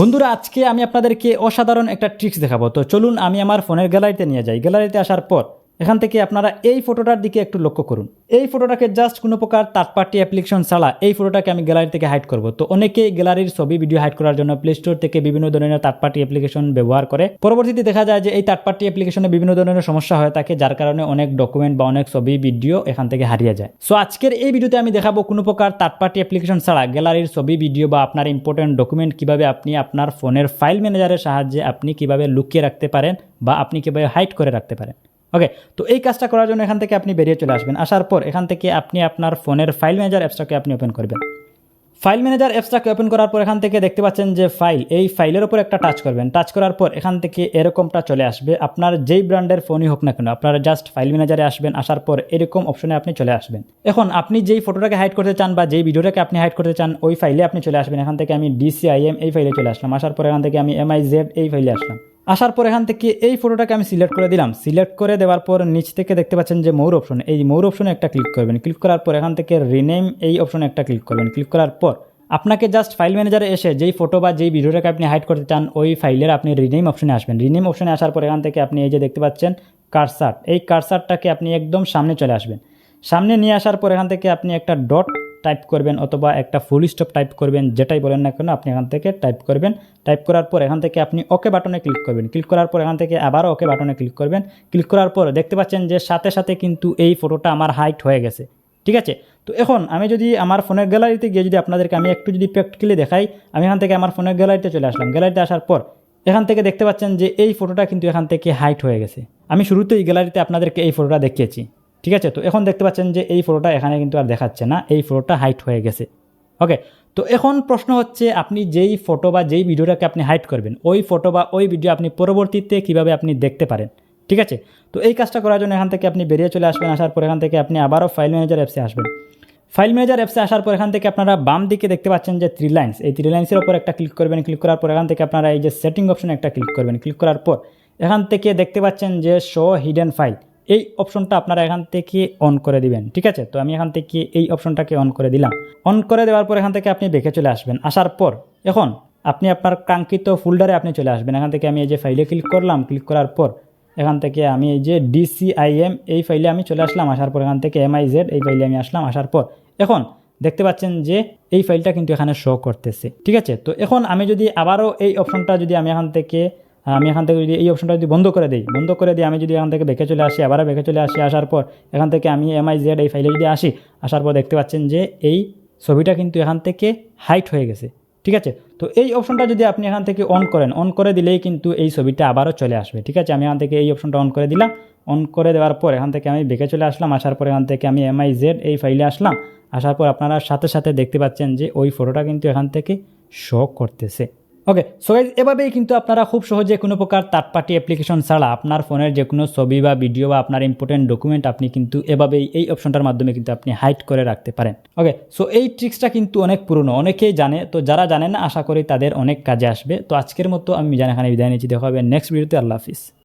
বন্ধুরা, আজকে আমি আপনাদেরকে অসাধারণ একটা ট্রিক্স দেখাবো। তো চলুন আমি আমার ফোনের গ্যালারিতে নিয়ে যাই। গ্যালারিতে আসার পর এখান থেকে আপনারা এই ফটোটার দিকে একটু লক্ষ্য করুন। এই ফটোটাকে জাস্ট কোনো প্রকার থার্ড পার্টি অ্যাপ্লিকেশন ছাড়া এই ফটোটাকে আমি গ্যালারি থেকে হাইড করব। তো অনেকেই গ্যালারির ছবি ভিডিও হাইড করার জন্য প্লে স্টোর থেকে বিভিন্ন ধরনের থার্ড পার্টি অ্যাপ্লিকেশন ব্যবহার করে। পরবর্তীতে দেখা যায় যে এই থার্ড পার্টি অ্যাপ্লিকেশনে বিভিন্ন ধরনের সমস্যা হয়ে থাকে, যার কারণে অনেক ডকুমেন্ট বা অনেক ছবি ভিডিও এখান থেকে হারিয়ে যায়। সো আজকের এই ভিডিওতে আমি দেখাবো কোনো প্রকার থার্ড পার্টি অ্যাপ্লিকেশন ছাড়া গ্যালারির ছবি ভিডিও বা আপনার ইম্পর্টেন্ট ডকুমেন্ট কীভাবে আপনি আপনার ফোনের ফাইল ম্যানেজারের সাহায্যে আপনি কীভাবে লুকিয়ে রাখতে পারেন বা আপনি কীভাবে হাইড করে রাখতে পারেন। ওকে তো এই কাজটা করার জন্য এখান থেকে আপনি বেরিয়ে চলে আসবেন। আসার পর এখান থেকে আপনি আপনার ফোনের ফাইল ম্যানেজার অ্যাপসটাকে আপনি ওপেন করবেন। ফাইল ম্যানেজার অ্যাপসটাকে ওপেন করার পর এখান থেকে দেখতে পাচ্ছেন যে ফাইল এই ফাইলের উপর একটা টাচ করবেন। টাচ করার পর এখান থেকে এরকমটা চলে আসবে। আপনার যেই ব্র্যান্ডের ফোনই হোক না কেন, আপনারা জাস্ট ফাইল ম্যানেজারে আসবেন, আসার পর এরকম অপশনে আপনি চলে আসবেন। এখন আপনি যেই ফটোটাকে হাইড করতে চান বা যেই ভিডিওটাকে আপনি হাইড করতে চান, ওই ফাইলে আপনি চলে আসবেন। এখান থেকে আমি ডিসিআইএম এই ফাইলে চলে আসলাম। আসার পর এখান থেকে আমি এমআইজেড এই ফাইলে আসলাম। আসার পর এখান থেকে এই ফটোটাকে আমি সিলেক্ট করে দিলাম। সিলেক্ট করে দেওয়ার পর নিচ থেকে দেখতে পাচ্ছেন যে মৌর অপশন এই মৌর অপশনে একটা ক্লিক করবেন। ক্লিক করার পর এখান থেকে রিনেম এই অপশনে একটা ক্লিক করবেন। ক্লিক করার পর আপনাকে জাস্ট ফাইল ম্যানেজারে এসে যেই ফটো বা যেই ভিডিওটাকে আপনি হাইড করতে চান, ওই ফাইলের আপনি রিনেম অপশনে আসবেন। রিনেম অপশনে আসার পর এখান থেকে আপনি এই যে দেখতে পাচ্ছেন কারসার এই কারসারটাকে আপনি একদম সামনে চলে আসবেন। সামনে নিয়ে আসার পর এখান থেকে আপনি একটা ডট টাইপ করবেন অথবা একটা ফুল স্টপ টাইপ করবেন, যেটাই বলেন না কেন, আপনি এখান থেকে টাইপ করবেন। টাইপ করার পর এখান থেকে আপনি ওকে বাটনে ক্লিক করবেন। ক্লিক করার পর এখান থেকে আবারও ওকে বাটনে ক্লিক করবেন। ক্লিক করার পর দেখতে পাচ্ছেন যে সাথে সাথে কিন্তু এই ফটোটা আমার হাইট হয়ে গেছে। ঠিক আছে? তো এখন আমি যদি আমার ফোনের গ্যালারিতে গিয়ে যদি আপনাদেরকে আমি একটু যদি প্র্যাকটিক্যালি দেখাই, আমি এখান থেকে আমার ফোনের গ্যালারিতে চলে আসলাম। গ্যালারিতে আসার পর এখান থেকে দেখতে পাচ্ছেন যে এই ফটোটা কিন্তু এখান থেকে হাইট হয়ে গেছে। আমি শুরুতেই গ্যালারিতে আপনাদেরকে এই ফটোটা দেখিয়েছি। ঠিক আছে? তো এখন দেখতে পাচ্ছেন যে এই ফটোটা এখানে কিন্তু আর দেখাচ্ছে না। এই ফটোটা হাইট হয়ে গেছে। ওকে তো এখন প্রশ্ন হচ্ছে, আপনি যেই ফটো বা যেই ভিডিওটাকে আপনি হাইড করবেন, ওই ফটো বা ওই ভিডিও আপনি পরবর্তীতে কীভাবে আপনি দেখতে পারেন? ঠিক আছে? তো এই কাজটা করার জন্য এখান থেকে আপনি বেরিয়ে চলে আসবেন। আসার পর এখান থেকে আপনি আবারও ফাইল ম্যানেজার অ্যাপসে আসবেন। ফাইল ম্যানেজার অ্যাপসে আসার পর এখান থেকে আপনারা বাম দিকে দেখতে পাচ্ছেন যে থ্রি লাইন্স এই থ্রি লাইন্সের উপর একটা ক্লিক করবেন। ক্লিক করার পর এখান থেকে আপনারা এই যে সেটিং অপশনে একটা ক্লিক করবেন। ক্লিক করার পর এখান থেকে দেখতে পাচ্ছেন যে শো হিডেন ফাইল এই অপশনটা আপনারা এখান থেকে অন করে দিবেন, ঠিক আছে? তো আমি এখান থেকে এই অপশনটাকে অন করে দিলাম। অন করে দেওয়ার পর এখান থেকে আপনি দেখে চলে আসবেন। আসার পর, এখন আপনি আপনার কাঙ্ক্ষিত ফোল্ডারে আপনি চলে আসবেন। এখান থেকে আমি এই যে ফাইলে ক্লিক করলাম ক্লিক করার পর এখান থেকে আমি এই যে ডিসিআইএম এই ফাইলে আমি চলে আসলাম। আসার পর এখান থেকে এমআইজেড এই ফাইলে আমি আসলাম। আসার পর এখন দেখতে পাচ্ছেন যে এই ফাইলটা কিন্তু এখানে শো করতেছে, ঠিক আছে? তো এখন আমি যদি আবারও এই অপশনটা যদি আমি এখান থেকে আমি এখান থেকে যদি এই অপশনটা যদি বন্ধ করে দিই, বন্ধ করে দিই আমি যদি এখান থেকে বেঁকে চলে আসি, আবারও বেঁকে চলে আসি, আসার পর এখান থেকে আমি এমআই জেড এই ফাইলে যদি আসি, আসার পর দেখতে পাচ্ছেন যে এই ছবিটা কিন্তু এখান থেকে হাইট হয়ে গেছে। ঠিক আছে? তো এই অপশনটা যদি আপনি এখান থেকে অন করেন অন করে দিলেই কিন্তু এই ছবিটা আবারও চলে আসবে। ঠিক আছে? আমি এখান থেকে এই অপশনটা অন করে দিলাম। অন করে দেওয়ার পর এখান থেকে আমি বেঁকে চলে আসলাম, আসার পর এখান থেকে আমি এমআই জেড এই ফাইলে আসলাম। আসার পর আপনারা সাথে সাথে দেখতে পাচ্ছেন যে ওই ফটোটা কিন্তু এখান থেকে শো করতেছে। ওকে সো গাইজ এভাবেই কিন্তু আপনারা খুব সহজে কোনো প্রকার থার্ড পার্টি অ্যাপ্লিকেশন ছাড়া আপনার ফোনের যে কোনো ছবি বা ভিডিও বা আপনার ইম্পর্টেন্ট ডকুমেন্ট আপনি কিন্তু এভাবেই এই অপশনটার মাধ্যমে কিন্তু আপনি হাইড করে রাখতে পারেন। ওকে সো এই ট্রিক্সটা কিন্তু অনেক পুরনো, অনেকেই জানে। তো যারা জানেন আশা করি তাদের অনেক কাজে আসবে। তো আজকের মতো আমি জানাখানে বিদায় নিচ্ছি। দেখা হবে নেক্সট ভিডিওতে আল্লাহ হাফিজ।